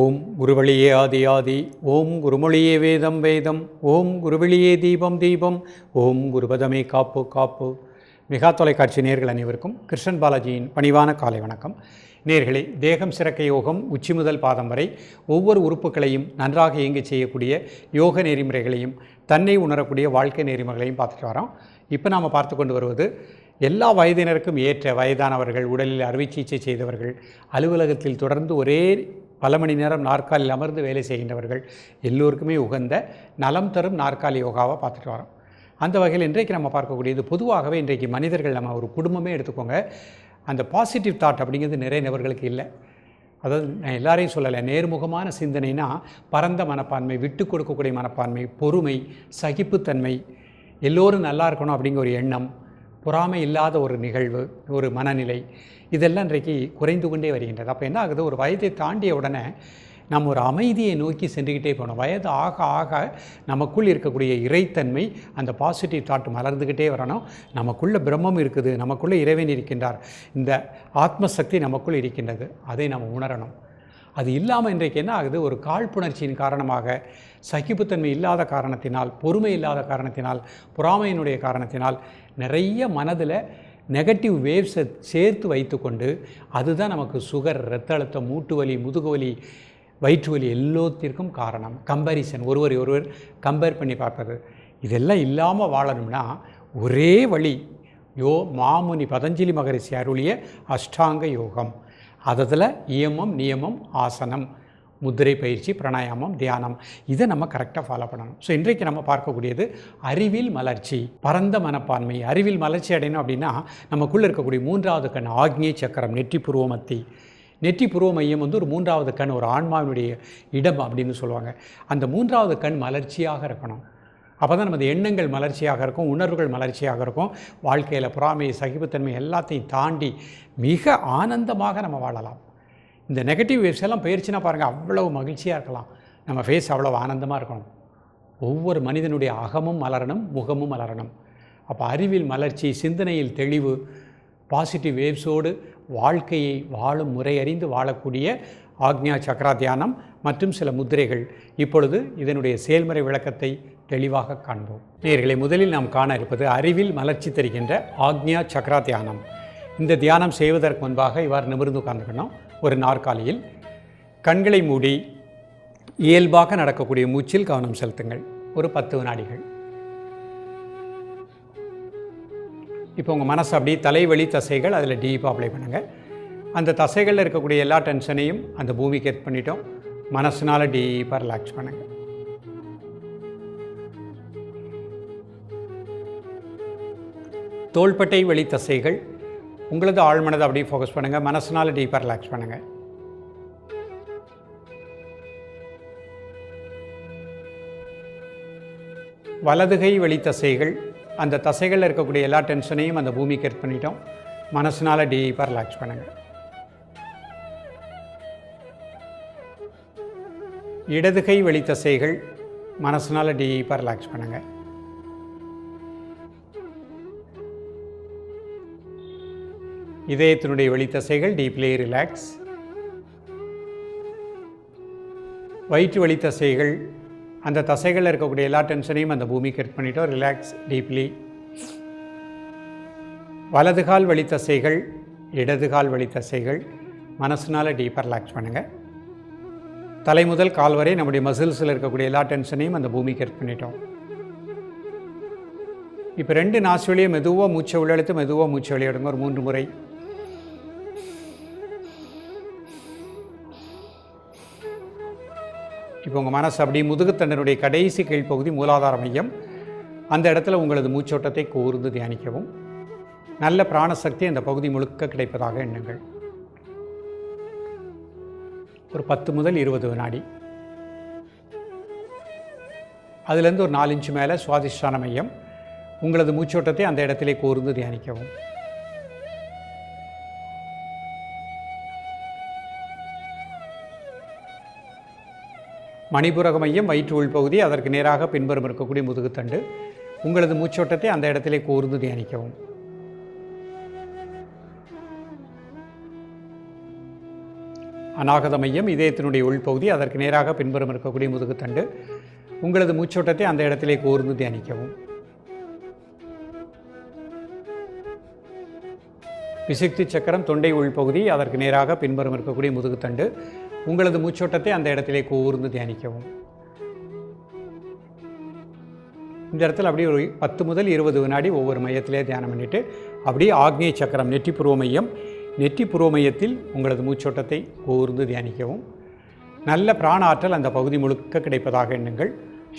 ஓம் குருவழியே ஆதி ஆதி ஓம் குருமொழியே வேதம் வேதம் ஓம் குருவழியே தீபம் தீபம் ஓம் குருபதமே காப்பு காப்பு. மெகா தொலைக்காட்சி நேர்கள் அனைவருக்கும் கிருஷ்ணன் பாலாஜியின் பணிவான காலை வணக்கம். நேர்களே தேகம் சிறக்க யோகம் உச்சி முதல் பாதம் வரை ஒவ்வொரு உறுப்புகளையும் நன்றாக இயங்கி செய்யக்கூடிய யோக நெறிமுறைகளையும் தன்னை உணரக்கூடிய வாழ்க்கை நெறிமுறைகளையும் பார்த்துட்டு வரோம். இப்போ நாம் பார்த்து கொண்டு வருவது எல்லா வயதினருக்கும் ஏற்ற வயதானவர்கள் உடலில் அறுவை சிகிச்சை செய்தவர்கள் அலுவலகத்தில் தொடர்ந்து ஒரே பல மணி நேரம் நாற்காலியில் அமர்ந்து வேலை செய்கின்றவர்கள் எல்லோருக்குமே உகந்த நலம் தரும் நாற்காலி யோகாவை பார்த்துட்டு வரோம். அந்த வகையில் இன்றைக்கு நம்ம பார்க்கக்கூடியது பொதுவாகவே இன்றைக்கு மனிதர்கள் நம்ம ஒரு குடும்பமே எடுத்துக்கோங்க. அந்த பாசிட்டிவ் தாட் அப்படிங்கிறது நிறைய நபர்களுக்கு இல்லை. அதாவது நான் எல்லாரையும் சொல்லலை நேர்முகமான சிந்தனைனா பரந்த மனப்பான்மை விட்டு கொடுக்கக்கூடிய மனப்பான்மை பொறுமை சகிப்புத்தன்மை எல்லோரும் நல்லா இருக்கணும் அப்படிங்கிற ஒரு எண்ணம் பொறாமை இல்லாத ஒரு நிகழ்வு ஒரு மனநிலை இதெல்லாம் இன்றைக்கு குறைந்து கொண்டே வருகின்றது. அப்போ என்ன ஆகுது? ஒரு வயதை தாண்டிய உடனே நம்ம ஒரு அமைதியை நோக்கி சென்றுக்கிட்டே போகணும் வயது ஆக ஆக நமக்குள் இருக்கக்கூடிய இறைத்தன்மை அந்த பாசிட்டிவ் தாட் மலர்ந்துக்கிட்டே வரணும். நமக்குள்ளே பிரம்மம் இருக்குது நமக்குள்ளே இறைவன் இருக்கின்றார். இந்த ஆத்மசக்தி நமக்குள் இருக்கின்றது. அதை நம்ம உணரணும். அது இல்லாமல் இன்றைக்கு என்ன ஆகுது? ஒரு காழ்ப்புணர்ச்சியின் காரணமாக சகிப்புத்தன்மை இல்லாத காரணத்தினால் பொறுமை இல்லாத காரணத்தினால் பொறாமையினுடைய காரணத்தினால் நிறைய மனதில் நெகட்டிவ் வேவ்ஸை சேர்த்து வைத்துக்கொண்டு அதுதான் நமக்கு சுகர் இரத்த அழுத்தம் மூட்டு வலி முதுகு வலி வயிற்று வலி எல்லாத்திற்கும் காரணம். கம்பேரிசன் ஒருவர் ஒருவர் கம்பேர் பண்ணி பார்ப்பது. இதெல்லாம் இல்லாமல் வாழணும்னா ஒரே வழி யோ மாமுனி பதஞ்சலி மகரிஷி அருளிய அஷ்டாங்க யோகம். அதில் இயமம் நியமம் ஆசனம் முத்திரை பயிற்சி பிராணாயாமம் தியானம். இதை நம்ம கரெக்டாக ஃபாலோ பண்ணணும். ஸோ இன்றைக்கு நம்ம பார்க்கக்கூடியது அறிவில் மலர்ச்சி பரந்த மனப்பான்மை. அறிவில் மலர்ச்சி அடையணும் அப்படின்னா நமக்குள்ளே இருக்கக்கூடிய மூன்றாவது கண் ஆக்னிய சக்கரம் நெற்றி புருவமத்தி. நெற்றி புருவ மையம் வந்து ஒரு மூன்றாவது கண் ஒரு ஆன்மாவினுடைய இடம் அப்படின்னு சொல்லுவாங்க. அந்த மூன்றாவது கண் மலர்ச்சியாக இருக்கணும். அப்போ தான் நமது எண்ணங்கள் மலர்ச்சியாக இருக்கும் உணர்வுகள் மலர்ச்சியாக இருக்கும். வாழ்க்கையில் பொறாமை சகிப்புத்தன்மை எல்லாத்தையும் தாண்டி மிக ஆனந்தமாக நம்ம வாழலாம். இந்த நெகட்டிவ் வேவ்ஸ் எல்லாம் பயிற்சினா பாருங்கள் அவ்வளவு மகிழ்ச்சியாக இருக்கலாம். நம்ம ஃபேஸ் அவ்வளோ ஆனந்தமாக இருக்கணும். ஒவ்வொரு மனிதனுடைய அகமும் மலரணும் முகமும் மலரணும். அப்போ அறிவில் மலர்ச்சி சிந்தனையில் தெளிவு பாசிட்டிவ் வேவ்ஸோடு வாழ்க்கையை வாழும் முறை அறிந்து வாழக்கூடிய ஆக்ஞா சக்ரா தியானம் மற்றும் சில முத்திரைகள். இப்பொழுது இதனுடைய செயல்முறை விளக்கத்தை தெளிவாக காண்போம். நேர்களை முதலில் நாம் காண இருப்பது அறிவில் மலர்ச்சி தருகின்ற ஆக்ஞா சக்ரா தியானம். இந்த தியானம் செய்வதற்கு முன்பாக இவ்வாறு நிமிர்ந்து உட்கார்ந்துக்கணும் ஒரு நாற்காலியில் கண்களை மூடி இயல்பாக நடக்கக்கூடிய மூச்சில் கவனம் செலுத்துங்கள். ஒரு பத்து வினாடிகள். இப்போ உங்கள் மனசு அப்படியே தலைவலி தசைகள் அதில் டீப்பாக அப்ளை பண்ணுங்கள் அந்த தசைகளில் இருக்கக்கூடிய எல்லா டென்ஷனையும் அந்த பூமிக்கு எத் பண்ணிட்டோம். மனசுனால டீப்பாக ரிலாக்ஸ் பண்ணுங்கள் தோள்பட்டை வெளி தசைகள். உங்களது ஆழ்மனதை அப்படியே ஃபோக்கஸ் பண்ணுங்கள் மனசுனால டீப்பாக ரிலாக்ஸ் பண்ணுங்கள் வலதுகை வெளி தசைகள். அந்த தசைகளில் இருக்கக்கூடிய எல்லா டென்ஷனையும் அந்த பூமிக்கு எர்த் பண்ணிட்டோம். மனசுனால டீப்பாக ரிலாக்ஸ் பண்ணுங்கள் இடதுகை வெளி தசைகள். மனசுனால டீப்பாக ரிலாக்ஸ் பண்ணுங்கள் இதயத்தினுடைய வெளித்தசைகள் டீப்லே ரிலாக்ஸ் வயிற்று வெளித்தசைகள் அந்த தசைகளில் இருக்கக்கூடிய எல்லா டென்ஷனையும் அந்த பூமிக்கு கட் பண்ணிட்டோம். ரிலாக்ஸ் டீப்லி வலதுகால் வழித்தசைகள் இடதுகால் வழித்தசைகள் மனசுனால் டீப்பாக ரிலாக்ஸ் பண்ணுங்கள் தலை முதல் கால் வரை நம்முடைய மசில்ஸில் இருக்கக்கூடிய எல்லா டென்ஷனையும் அந்த பூமிக்கு கட் பண்ணிட்டோம். இப்போ ரெண்டு நாசு வழியை மெதுவாக மூச்சை உள்ளெழுத்து மெதுவாக மூச்சை வெளியிடுங்க ஒரு மூன்று முறை. இப்போ உங்கள் மனசு அப்படி முதுகுத்தண்டனுடைய கடைசி கீழ்ப்பகுதி மூலாதார மையம். அந்த இடத்துல உங்களது மூச்சோட்டத்தை கூர்ந்து தியானிக்கவும். நல்ல பிராணசக்தி அந்த பகுதி முழுக்க கிடைப்பதாக எண்ணுங்கள். ஒரு பத்து முதல் இருபது வினாடி. அதுலேருந்து ஒரு நாலு இன்ச்சு மேலே சுவாதிஷ்டான மையம். உங்களது மூச்சோட்டத்தை அந்த இடத்திலே கூர்ந்து தியானிக்கவும். மணிபுரக மையம் வயிற்று உள்பகுதி அதற்கு நேராக பின்புறம் இருக்கக்கூடிய முதுகுத்தண்டு. உங்களது மூச்சோட்டத்தை அந்த இடத்திலே கூர்ந்து தியானிக்கவும். அநாகத மையம் இதயத்தினுடைய உள்பகுதி. அதற்கு நேராக பின்புறம் இருக்கக்கூடிய முதுகுத்தண்டு. உங்களது மூச்சோட்டத்தை அந்த இடத்திலே கூர்ந்து தியானிக்கவும். விசுக்தி சக்கரம் தொண்டை உள்பகுதி. அதற்கு நேராக பின்புறம் இருக்கக்கூடிய முதுகுத்தண்டு. உங்களது மூச்சோட்டத்தை அந்த இடத்திலே கூர்ந்து தியானிக்கவும். இந்த இடத்துல அப்படியே ஒரு பத்து முதல் இருபது வினாடி ஒவ்வொரு மையத்திலே தியானம் பண்ணிவிட்டு அப்படியே ஆக்னேய சக்கரம் நெற்றி புருவ மையம். நெற்றி புருவ மையத்தில் உங்களது மூச்சோட்டத்தை கூர்ந்து தியானிக்கவும். நல்ல பிராண ஆற்றல் அந்த பகுதி முழுக்க கிடைப்பதாக எண்ணுங்கள்.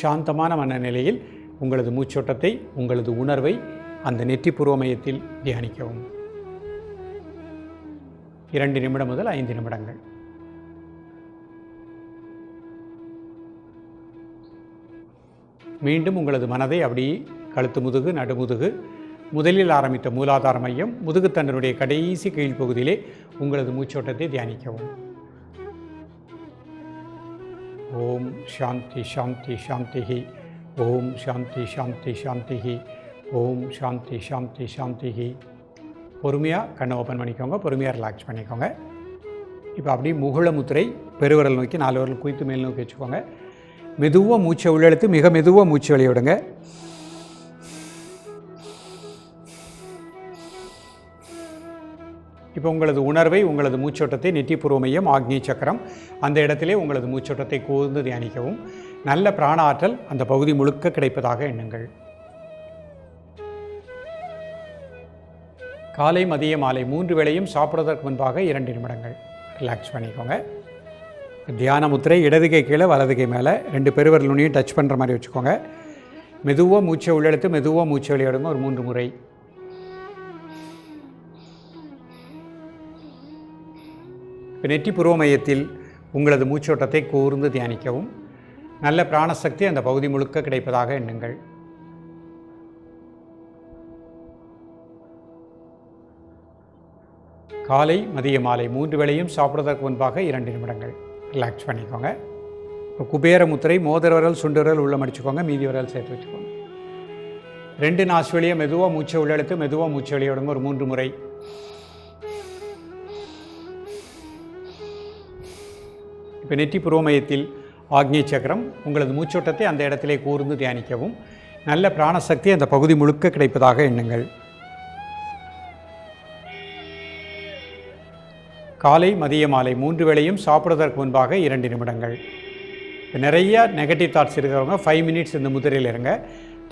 சாந்தமான மனநிலையில் உங்களது மூச்சோட்டத்தை உங்களது உணர்வை அந்த நெற்றி புருவ மையத்தில் தியானிக்கவும். இரண்டு நிமிடம் முதல் ஐந்து நிமிடங்கள். மீண்டும் உங்களது மனதை அப்படி கழுத்து முதுகு நடுமுதுகு முதலில் ஆரம்பித்த மூலாதார மையம் முதுகுத்தண்டனுடைய கடைசி கீழ்ப்பகுதியிலே உங்களது மூச்சோட்டத்தை தியானிக்கவும். ஓம் சாந்தி சாந்தி சாந்திஹி. ஓம் சாந்தி சாந்தி சாந்திஹி. ஓம் சாந்தி சாந்தி சாந்திஹி. பொறுமையாக கண்ணை ஓப்பன் பண்ணிக்கோங்க பொறுமையாக ரிலாக்ஸ் பண்ணிக்கோங்க. இப்போ அப்படியே முகுள முத்திரை பெருவிரல் நோக்கி நாலு விரல் குவித்து மேல் நோக்கி வச்சுக்கோங்க. மெதுவாக மூச்சை உள்ளெழுத்து மிக மெதுவாக மூச்சு வெளிய விடுங்க. இப்போ உங்களது உணர்வை உங்களது மூச்சோட்டத்தை நெற்றிப்பூர்வ மையம் ஆக்னி சக்கரம் அந்த இடத்திலே உங்களது மூச்சோட்டத்தை கூர்ந்து தியானிக்கவும். நல்ல பிராண ஆற்றல் அந்த பகுதி முழுக்க கிடைப்பதாக எண்ணுங்கள். காலை மதிய மாலை மூன்று வேளையும் சாப்பிடுவதற்கு முன்பாக இரண்டு நிமிடங்கள் ரிலாக்ஸ் பண்ணிக்கோங்க. தியான முத்திரை இடது கை கீழே வலது கை மேலே. ரெண்டு பெருவர் நுனியும் டச் பண்ணுற மாதிரி வச்சுக்கோங்க. மெதுவாக மூச்சை உள்ளெடுத்து மெதுவாக மூச்சை வெளியிடுங்க. ஒரு மூன்று முறை. நெற்றி புருவ மையத்தில் உங்களது மூச்சோட்டத்தை கூர்ந்து தியானிக்கவும். நல்ல பிராணசக்தி அந்த பகுதி முழுக்க கிடைப்பதாக எண்ணுங்கள். காலை மதிய மாலை மூன்று வேளையும் சாப்பிடுவதற்கு முன்பாக இரண்டு நிமிடங்கள். ரிலாக்ஸ் பண்ணிக்கோங்க. இப்போ குபேர முத்திரை மோதிர விரல் சுண்டு விரல் உள்ள மடிச்சுக்கோங்க மீதி விரல் சேர்த்து வச்சுக்கோங்க. ரெண்டு நாசு வழியை மெதுவாக மூச்சை உள்ளெழுத்து மெதுவாக மூச்சை வெளியே விடுங்க. ஒரு மூன்று முறை. இப்போ நெற்றி புரோமயத்தில் ஆக்னி சக்கரம் உங்களது மூச்சோட்டத்தை அந்த இடத்திலே கூர்ந்து தியானிக்கவும். நல்ல பிராணசக்தி அந்த பகுதி முழுக்க கிடைப்பதாக எண்ணுங்கள். காலை மதிய மாலை மூன்று வேளையும் சாப்பிடுவதற்கு முன்பாக இரண்டு நிமிடங்கள். இப்போ நிறைய நெகட்டிவ் தாட்ஸ் இருக்கிறவங்க ஃபைவ் மினிட்ஸ் இந்த முதிரையில் இருங்க.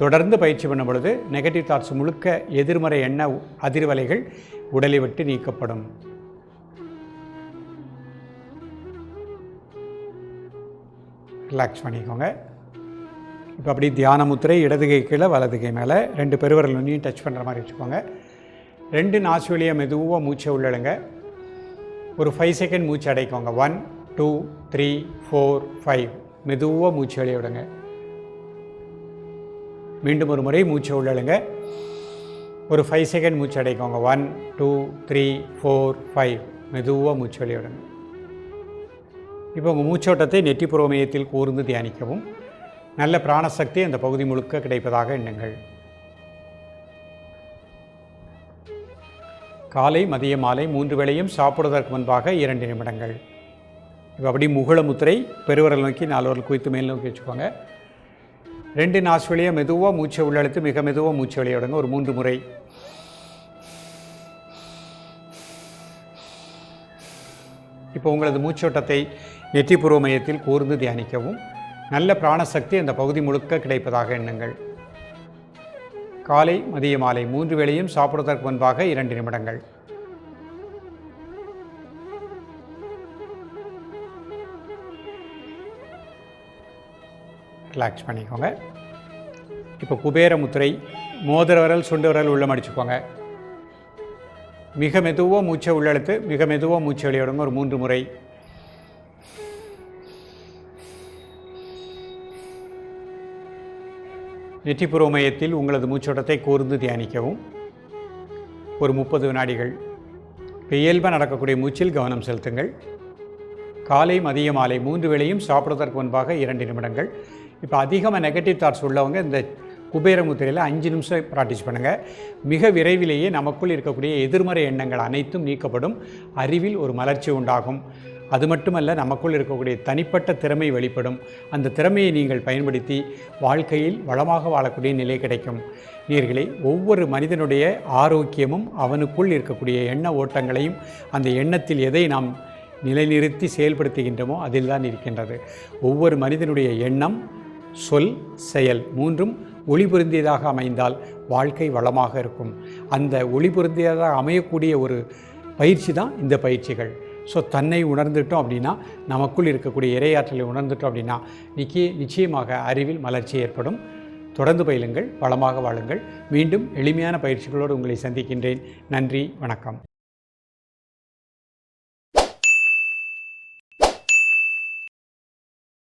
தொடர்ந்து பயிற்சி பண்ணும் பொழுது நெகட்டிவ் தாட்ஸ் முழுக்க எதிர்மறை எண்ண அதிர்வலைகள் உடலை விட்டு நீக்கப்படும். ரிலாக்ஸ் பண்ணிக்கோங்க. இப்போ அப்படி தியான முத்திரை இடதுகை கீழே வலதுகை மேலே ரெண்டு பெருவரல் நுனியும் டச் பண்ணுற மாதிரி வச்சுக்கோங்க. ரெண்டு நாசு மெதுவாக மூச்சை உள்ளடுங்க ஒரு ஃபைவ் செகண்ட் மூச்சு அடைக்கோங்க. One two three four five மெதுவாக மூச்சு வெளியே விடுங்க. மீண்டும் ஒரு முறை மூச்சு உள்ளழுங்க. ஒரு ஃபைவ் செகண்ட் மூச்சு அடைக்கோங்க. One two three four five மெதுவாக மூச்சு வெளியே விடுங்க. இப்போ உங்கள் மூச்சோட்டத்தை நெற்றி புரோமயத்தில் கூர்ந்து தியானிக்கவும். நல்ல பிராணசக்தி அந்த பகுதி முழுக்க கிடைப்பதாக எண்ணுங்கள். காலை மதிய மாலை மூன்று வேளையும் சாப்பிடுவதற்கு முன்பாக இரண்டு நிமிடங்கள். இப்போ அப்படி முகுள முத்திரை பெருவரல் நோக்கி நாலுவரல் குவித்து மேல் நோக்கி வச்சுக்கோங்க. ரெண்டு நாசு மெதுவாக மூச்சை உள்ளழுத்து மிக மெதுவாக மூச்சை வெளியே விடுங்க. ஒரு மூன்று முறை. இப்போ உங்களது மூச்சோட்டத்தை நெற்றிப்பூர்வ மையத்தில் கூர்ந்து தியானிக்கவும். நல்ல பிராணசக்தி அந்த பகுதி முழுக்க கிடைப்பதாக எண்ணுங்கள். காலை மதிய மாலை மூன்று வேளையும் சாப்பிடுவதற்கு முன்பாக இரண்டு நிமிடங்கள். ரிலாக்ஸ் பண்ணிக்கோங்க. இப்போ குபேர முத்திரை மோதிர விரல் சுண்டு விரல் உள்ள மடிச்சுக்கோங்க. மிக மெதுவாக மூச்சை உள்ளெழுத்து மிக மெதுவாக மூச்சை வெளியிடுங்க. ஒரு மூன்று முறை. நெற்றிப்புற மையத்தில் உங்களது மூச்சோட்டத்தை கூர்ந்து தியானிக்கவும். ஒரு முப்பது வினாடிகள். இப்போ இயல்பாக நடக்கக்கூடிய மூச்சில் கவனம் செலுத்துங்கள். காலை மதிய மாலை மூன்று வேளையும் சாப்பிடுவதற்கு முன்பாக இரண்டு நிமிடங்கள். இப்போ அதிகமாக நெகட்டிவ் தாட்ஸ் உள்ளவங்க இந்த குபேர முத்திரையில் அஞ்சு நிமிஷம் ப்ராக்டிஸ் பண்ணுங்கள் மிக விரைவிலேயே நமக்குள் இருக்கக்கூடிய எதிர்மறை எண்ணங்கள் அனைத்தும் நீக்கப்படும். அறிவில் ஒரு மலர்ச்சி உண்டாகும். அது மட்டுமல்ல நமக்குள் இருக்கக்கூடிய தனிப்பட்ட திறமை வெளிப்படும். அந்த திறமையை நீங்கள் பயன்படுத்தி வாழ்க்கையில் வளமாக வாழக்கூடிய நிலை கிடைக்கும். நீர்களே ஒவ்வொரு மனிதனுடைய ஆரோக்கியமும் அவனுக்குள் இருக்கக்கூடிய எண்ண ஓட்டங்களையும் அந்த எண்ணத்தில் எதை நாம் நிலைநிறுத்தி செயல்படுத்துகின்றோமோ அதில் தான் இருக்கின்றது. ஒவ்வொரு மனிதனுடைய எண்ணம் சொல் செயல் மூன்றும் ஒளி பொருந்தியதாக அமைந்தால் வாழ்க்கை வளமாக இருக்கும். அந்த ஒளி பொருந்தியதாக அமையக்கூடிய ஒரு பயிற்சி தான் இந்த பயிற்சிகள். ஸோ தன்னை உணர்ந்துட்டோம் அப்படின்னா நமக்குள் இருக்கக்கூடிய இரையாற்றலை உணர்ந்துட்டோம் அப்படின்னா நிச்சய நிச்சயமாக அறிவில் மலர்ச்சி ஏற்படும். தொடர்ந்து பயிலுங்கள் வளமாக வாழுங்கள். மீண்டும் எளிமையான பயிற்சிகளோடு உங்களை சந்திக்கின்றேன். நன்றி வணக்கம்.